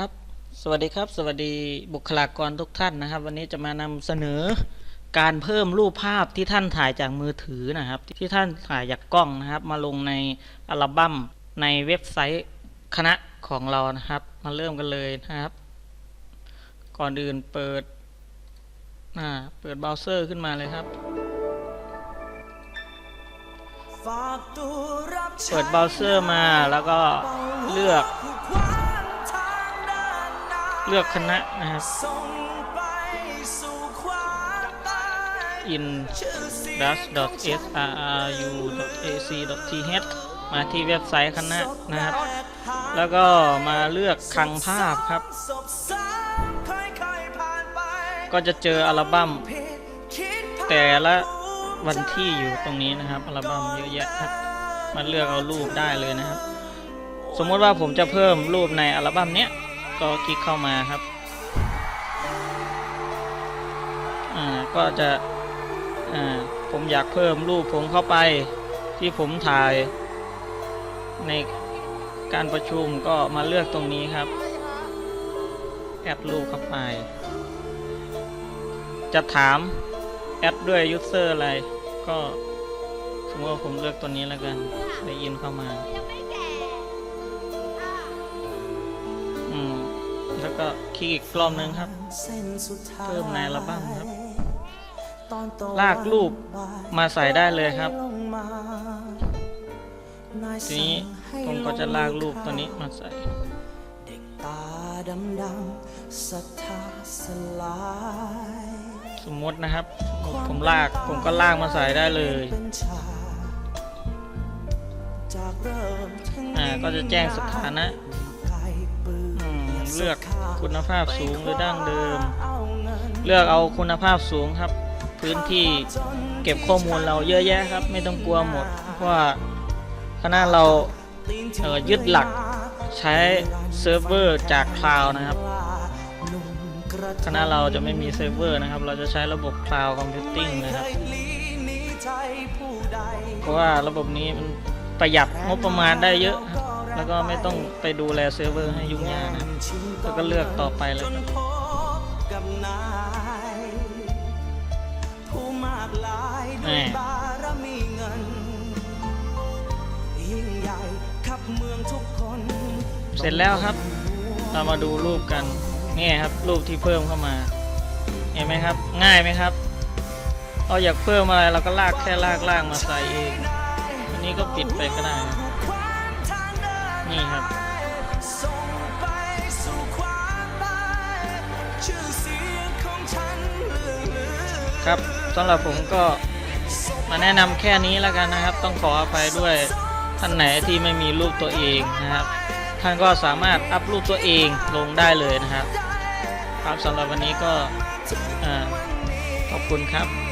ครับ สวัสดีครับ สวัสดีบุคลากรทุกท่านนะครับ วันนี้จะมานำเสนอการเพิ่มรูปภาพที่ท่านถ่ายจากมือถือนะครับ ที่ท่านถ่ายจากกล้องนะครับ มาลงในอัลบั้มในเว็บไซต์คณะของเรานะครับ มาเริ่มกันเลยนะครับ ก่อนอื่นเปิดอ่าเปิดเบราว์เซอร์ขึ้นมาเลยครับเปิดเบราว์เซอร์มาแล้วก็เลือก เลือกคณะนะครับ in das.srru.ac.th มาที่เว็บไซต์คณะนะครับ แล้วก็มาเลือกคลังภาพครับ ก็จะเจออัลบั้มแต่ละวันที่อยู่ตรงนี้นะครับ อัลบั้มเยอะแยะครับ มาเลือกเอารูปได้เลยนะครับ สมมติว่าผมจะเพิ่มรูปในอัลบั้มเนี้ย ก็คลิกเข้ามาครับ อ่า ก็จะ อ่า ผมอยากเพิ่มรูปผมเข้าไปที่ผมถ่าย ในการประชุมก็มาเลือกตรงนี้ครับ แอดรูปเข้าไป จะถามแอดด้วยยูเซอร์อะไร ก็สมมติว่าผมเลือกตัวนี้แล้วกัน ได้ยินเข้ามา แล้วก็คลิกอีกรอบนึงครับ เพิ่มในอัลบั้มครับ ลากรูปมาใส่ได้เลยครับ ทีนี้ผมก็จะลากรูปตัวนี้มาใส่เด็กตาดำดำๆศรัทธาสลายสมมตินะครับ ผมลากผมก็ลากมาใส่ได้เลยเป็นชาจากเริ่มถึงอ่าก็จะแจ้งสถานะไกลปืนอืม เลือกคุณภาพสูงหรือดั้งเดิม เลือกเอาคุณภาพสูงครับ พื้นที่เก็บข้อมูลเราเยอะแยะครับ ไม่ต้องกลัวหมดเพราะว่าคณะเราเอ่อยึดหลักใช้เซิร์ฟเวอร์จากคลาวนะครับคณะเราจะไม่มีเซิร์ฟเวอร์นะครับ เราจะใช้ระบบคลาวด์คอมพิวติ้งนะครับเคยหลีหนีใจผู้ใดเพราะว่าระบบนี้มันประหยัดงบประมาณได้เยอะครับ แล้วก็ไม่ต้องไปดูแลเซิร์ฟเวอร์ให้ยุ่งยากนะครับแล้วก็เลือกต่อไปเลยครับพบกับนายผู้มากลายด้วยบารมีเงินยิ่งใหญ่ขับเมืองทุกคนเสร็จแล้วครับ เรามาดูรูปกันนี่ครับ รูปที่เพิ่มเข้ามา เห็นไหมครับ ง่ายไหมครับ เราอยากเพิ่มอะไรเราก็ลากแค่ลากลากมาใส่เองอันนี้ก็ปิดไปก็ได้ ครับสำหรับผมก็มาแนะนำแค่นี้แล้วกันนะครับ ต้องขออภัยด้วยท่านไหนที่ไม่มีรูปตัวเองนะครับ ท่านก็สามารถอัพรูปตัวเองลงได้เลยนะครับ ครับสำหรับวันนี้ก็อขอบคุณครับ